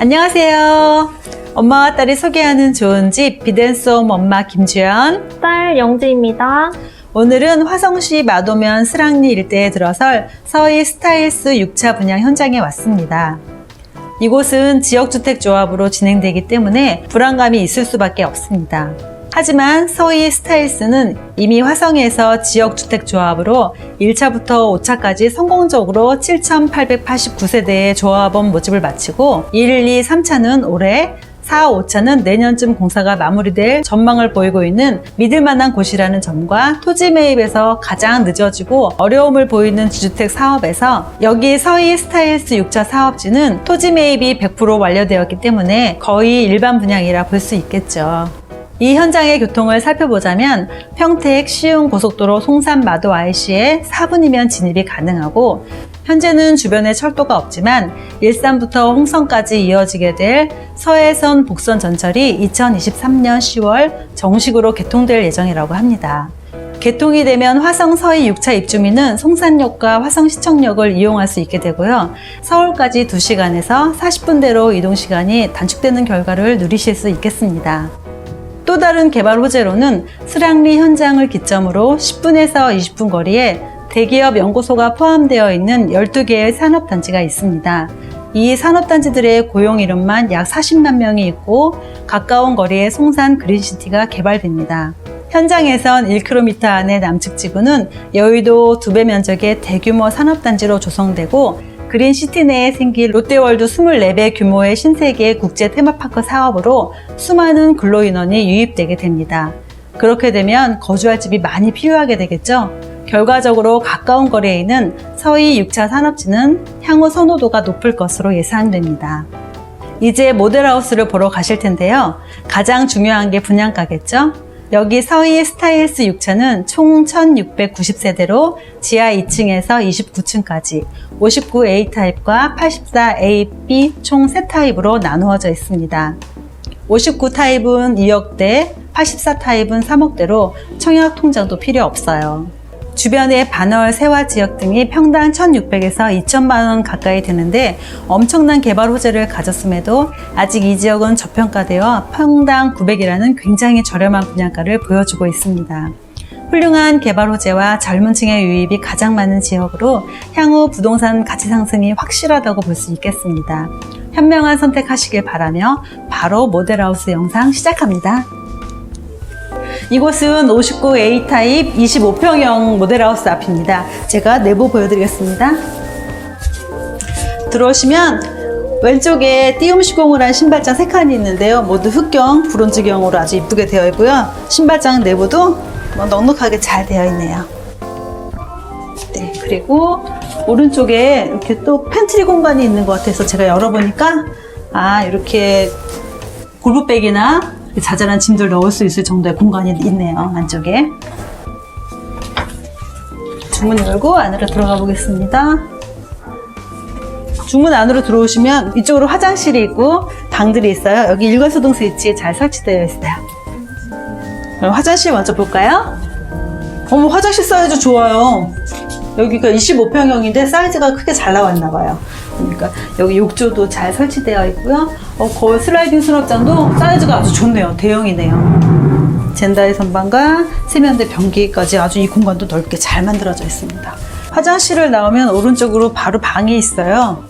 안녕하세요. 엄마와 딸이 소개하는 좋은 집 비덴솜 엄마 김주연. 딸 영지입니다. 오늘은 화성시 마도면 스랑리 일대에 들어설 서희 스타일스 6차 분양 현장에 왔습니다. 이곳은 지역주택조합으로 진행되기 때문에 불안감이 있을 수밖에 없습니다. 하지만 서희 스타일스는 이미 화성에서 지역주택조합으로 1차부터 5차까지 성공적으로 7,889세대의 조합원 모집을 마치고 1, 2, 3차는 올해 4, 5차는 내년쯤 공사가 마무리될 전망을 보이고 있는 믿을만한 곳이라는 점과 토지 매입에서 가장 늦어지고 어려움을 보이는 주주택 사업에서 여기 서희 스타일스 6차 사업지는 토지 매입이 100% 완료되었기 때문에 거의 일반 분양이라 볼 수 있겠죠. 이 현장의 교통을 살펴보자면 평택 시흥 고속도로 송산 마도 IC에 4분이면 진입이 가능하고 현재는 주변에 철도가 없지만 일산부터 홍성까지 이어지게 될 서해선 복선 전철이 2023년 10월 정식으로 개통될 예정이라고 합니다. 개통이 되면 화성 서희 6차 입주민은 송산역과 화성 시청역을 이용할 수 있게 되고요. 서울까지 2시간에서 40분대로 이동 시간이 단축되는 결과를 누리실 수 있겠습니다. 또 다른 개발 호재로는 스랑리 현장을 기점으로 10분에서 20분 거리에 대기업 연구소가 포함되어 있는 12개의 산업단지가 있습니다. 이 산업단지들의 고용 인원만 약 40만 명이 있고 가까운 거리에 송산 그린시티가 개발됩니다. 현장에선 1km 안의 남측 지구는 여의도 두 배 면적의 대규모 산업단지로 조성되고 그린시티 내에 생길 롯데월드 24배 규모의 신세계 국제 테마파크 사업으로 수많은 근로인원이 유입되게 됩니다. 그렇게 되면 거주할 집이 많이 필요하게 되겠죠? 결과적으로 가까운 거리에 있는 서희 6차 산업지는 향후 선호도가 높을 것으로 예상됩니다. 이제 모델하우스를 보러 가실 텐데요. 가장 중요한 게 분양가겠죠? 여기 서희 스타일스 6차는 총 1690세대로 지하 2층에서 29층까지 59A 타입과 84A, B 총 3타입으로 나누어져 있습니다. 59 타입은 2억대, 84 타입은 3억대로 청약 통장도 필요 없어요. 주변의 반월, 세화 지역 등이 평당 1,600에서 2천만 원 가까이 되는데 엄청난 개발 호재를 가졌음에도 아직 이 지역은 저평가되어 평당 900이라는 굉장히 저렴한 분양가를 보여주고 있습니다. 훌륭한 개발 호재와 젊은 층의 유입이 가장 많은 지역으로 향후 부동산 가치 상승이 확실하다고 볼 수 있겠습니다. 현명한 선택하시길 바라며 바로 모델하우스 영상 시작합니다. 이곳은 59A 타입 25평형 모델하우스 앞입니다. 제가 내부 보여드리겠습니다. 들어오시면 왼쪽에 띄움 시공을 한 신발장 3칸이 있는데요. 모두 흑경, 브론즈경으로 아주 이쁘게 되어 있고요. 신발장 내부도 뭐 넉넉하게 잘 되어 있네요. 네, 그리고 오른쪽에 이렇게 또 팬트리 공간이 있는 것 같아서 제가 열어보니까 아, 이렇게 골프백이나 자잘한 짐들 넣을 수 있을 정도의 공간이 있네요, 안쪽에. 주문 열고 안으로 들어가 보겠습니다. 주문 안으로 들어오시면 이쪽으로 화장실이 있고 방들이 있어요. 여기 일괄소동 스위치 잘 설치되어 있어요. 그럼 화장실 먼저 볼까요? 어머, 화장실 사이즈 좋아요. 여기가 25평형인데 사이즈가 크게 잘 나왔나 봐요. 그러니까 여기 욕조도 잘 설치되어 있고요. 어, 거울 슬라이딩 수납장도 사이즈가 아주 좋네요. 대형이네요. 젠다의 선반과 세면대 변기까지 아주 이 공간도 넓게 잘 만들어져 있습니다. 화장실을 나오면 오른쪽으로 바로 방이 있어요.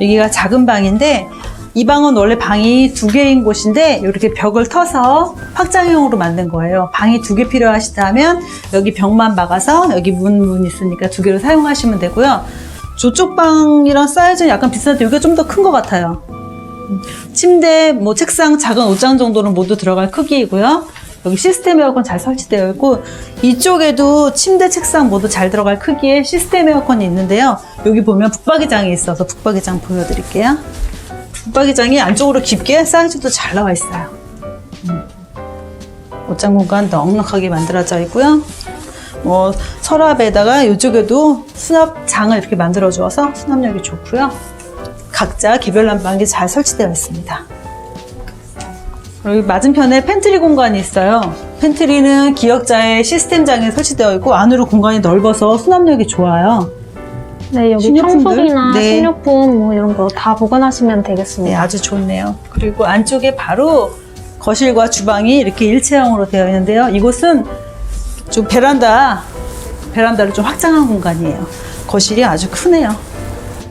여기가 작은 방인데 이 방은 원래 방이 두 개인 곳인데 이렇게 벽을 터서 확장형으로 만든 거예요. 방이 두 개 필요하시다면 여기 벽만 막아서 여기 문, 문 있으니까 두 개로 사용하시면 되고요. 저쪽 방이랑 사이즈는 약간 비슷한데 여기가 좀 더 큰 것 같아요. 침대, 뭐 책상, 작은 옷장 정도는 모두 들어갈 크기이고요. 여기 시스템 에어컨 잘 설치되어 있고 이쪽에도 침대, 책상 모두 잘 들어갈 크기의 시스템 에어컨이 있는데요. 여기 보면 북박이장이 있어서 북박이장 보여드릴게요. 북박이장이 안쪽으로 깊게 사이즈도 잘 나와 있어요. 음. 옷장 공간 넉넉하게 만들어져 있고요. 뭐 서랍에다가 이쪽에도 수납장을 이렇게 만들어 주어서 수납력이 좋고요. 각자 개별 난방기 잘 설치되어 있습니다. 여기 맞은편에 팬트리 공간이 있어요. 팬트리는 기역자의 시스템장에 설치되어 있고 안으로 공간이 넓어서 수납력이 좋아요. 네, 여기 식료품들? 청소기나 네. 식료품 뭐 이런 거 다 보관하시면 네, 되겠습니다. 아주 좋네요. 그리고 안쪽에 바로 거실과 주방이 이렇게 일체형으로 되어 있는데요. 이곳은 좀 베란다, 베란다를 좀 확장한 공간이에요. 거실이 아주 크네요.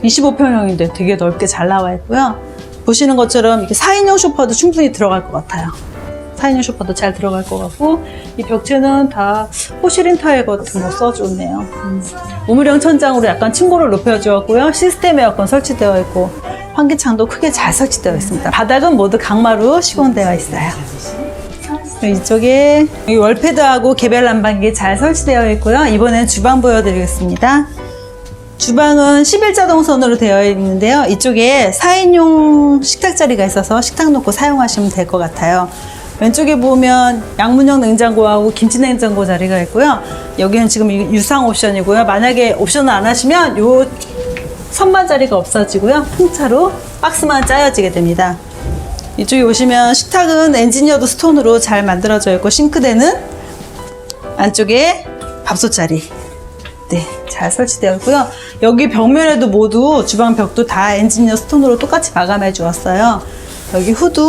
25평형인데 되게 넓게 잘 나와 있고요. 보시는 것처럼 이렇게 4인용 소파도 충분히 들어갈 것 같아요. 4인용 소파도 잘 들어갈 것 같고 이 벽체는 다 포시린 타일 같은 거 써줬네요. 음. 우물형 천장으로 약간 층고를 높여주었고요. 시스템 에어컨 설치되어 있고 환기창도 크게 잘 설치되어 있습니다. 바닥은 모두 강마루 시공되어 있어요. 이쪽에 이 월패드하고 개별 난방기 잘 설치되어 있고요. 이번엔 주방 보여드리겠습니다. 주방은 11자 동선으로 되어 있는데요. 이쪽에 4인용 식탁 자리가 있어서 식탁 놓고 사용하시면 될 것 같아요. 왼쪽에 보면 양문형 냉장고하고 김치 냉장고 자리가 있고요. 여기는 지금 이 유상 옵션이고요. 만약에 옵션을 안 하시면 요 선반 자리가 없어지고요. 통차로 박스만 짜여지게 됩니다. 이쪽에 오시면 식탁은 엔지니어드 스톤으로 잘 만들어져 있고 싱크대는 안쪽에 밥솥 자리 네, 잘 설치되어 있고요. 여기 벽면에도 모두 주방 벽도 다 엔지니어 스톤으로 똑같이 마감해 주었어요. 여기 후드,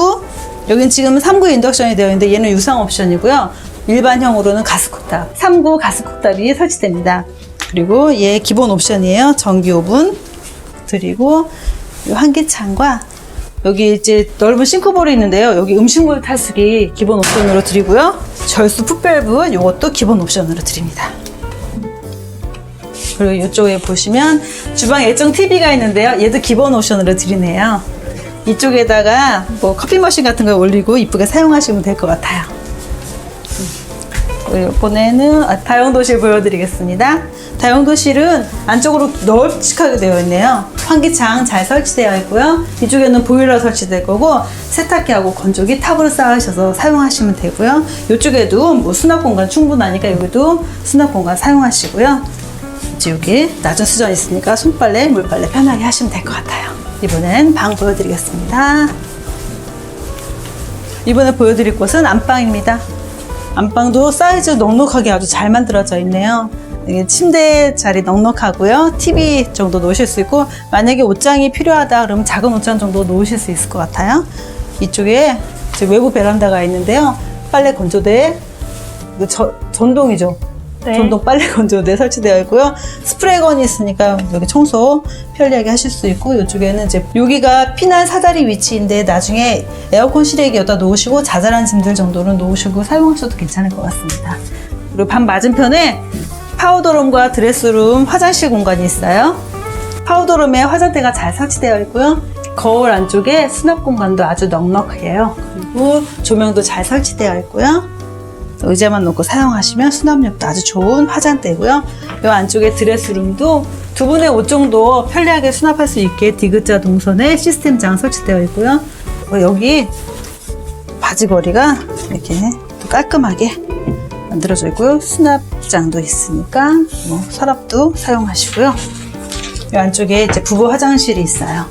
여긴 지금 3구 인덕션이 되어 있는데 얘는 유상 옵션이고요. 일반형으로는 가스쿡탑, 3구 가스쿡탑이 설치됩니다. 그리고 얘 기본 옵션이에요. 전기 오븐 드리고 이 환기창과 여기 이제 넓은 싱크볼이 있는데요. 여기 음식물 탈수기 기본 옵션으로 드리고요. 절수 풋밸브 이것도 기본 옵션으로 드립니다. 그리고 이쪽에 보시면 주방 예정 TV가 있는데요. 얘도 기본 옵션으로 드리네요. 이쪽에다가 뭐 커피 머신 같은 거 올리고 이쁘게 사용하시면 될 것 같아요. 음. 이번에는 아, 다용도실 보여드리겠습니다. 다용도실은 안쪽으로 넓직하게 되어 있네요. 환기창 잘 설치되어 있고요. 이쪽에는 보일러 설치될 거고 세탁기하고 건조기 탑으로 쌓으셔서 사용하시면 되고요. 이쪽에도 뭐 수납 공간 충분하니까 여기도 수납 공간 사용하시고요. 이제 여기 낮은 수전 있으니까 손빨래, 물빨래 편하게 하시면 될 것 같아요. 이번엔 방 보여드리겠습니다. 이번에 보여드릴 곳은 안방입니다. 안방도 사이즈 넉넉하게 아주 잘 만들어져 있네요. 침대 자리 넉넉하고요. TV 정도 놓으실 수 있고 만약에 옷장이 필요하다 그러면 작은 옷장 정도 놓으실 수 있을 것 같아요. 이쪽에 외부 베란다가 있는데요. 빨래 건조대 전동이죠. 네. 전동 빨래 건조대 설치되어 있고요. 스프레이건이 있으니까 여기 청소 편리하게 하실 수 있고 이쪽에는 이제 여기가 피난 사다리 위치인데 나중에 에어컨 실외기 여기다 놓으시고 자잘한 짐들 정도는 놓으시고 사용하셔도 괜찮을 것 같습니다. 그리고 반 맞은편에 파우더룸과 드레스룸, 화장실 공간이 있어요. 파우더룸에 화장대가 잘 설치되어 있고요. 거울 안쪽에 수납 공간도 아주 넉넉해요. 그리고 조명도 잘 설치되어 있고요. 의자만 놓고 사용하시면 수납력도 아주 좋은 화장대고요. 이 안쪽에 드레스룸도 두 분의 옷 정도 편리하게 수납할 수 있게 디귿자 동선에 시스템장 설치되어 있고요. 어, 여기 바지거리가 이렇게 또 깔끔하게 만들어져 있고요. 수납장도 있으니까 뭐 서랍도 사용하시고요. 이 안쪽에 이제 부부 화장실이 있어요.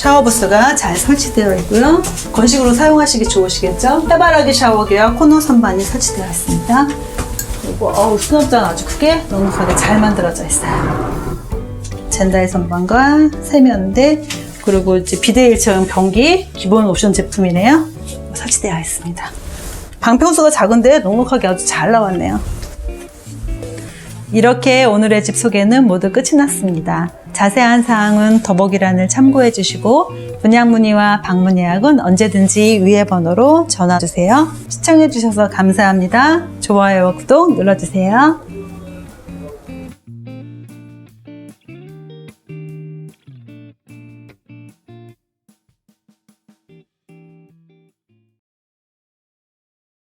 샤워 부스가 잘 설치되어 있고요. 건식으로 사용하시기 좋으시겠죠? 해바라기 샤워기와 코너 선반이 설치되어 있습니다. 그리고 어우, 수납장 아주 크게 넉넉하게 잘 만들어져 있어요. 젠다이 선반과 세면대 그리고 이제 비대 일체형 변기 기본 옵션 제품이네요. 설치되어 있습니다. 방평수가 작은데 넉넉하게 아주 잘 나왔네요. 이렇게 오늘의 집 소개는 모두 끝이 났습니다. 자세한 사항은 더보기란을 참고해 주시고 분양 문의와 방문 예약은 언제든지 위에 번호로 전화 주세요. 시청해 주셔서 감사합니다. 좋아요와 구독 눌러 주세요.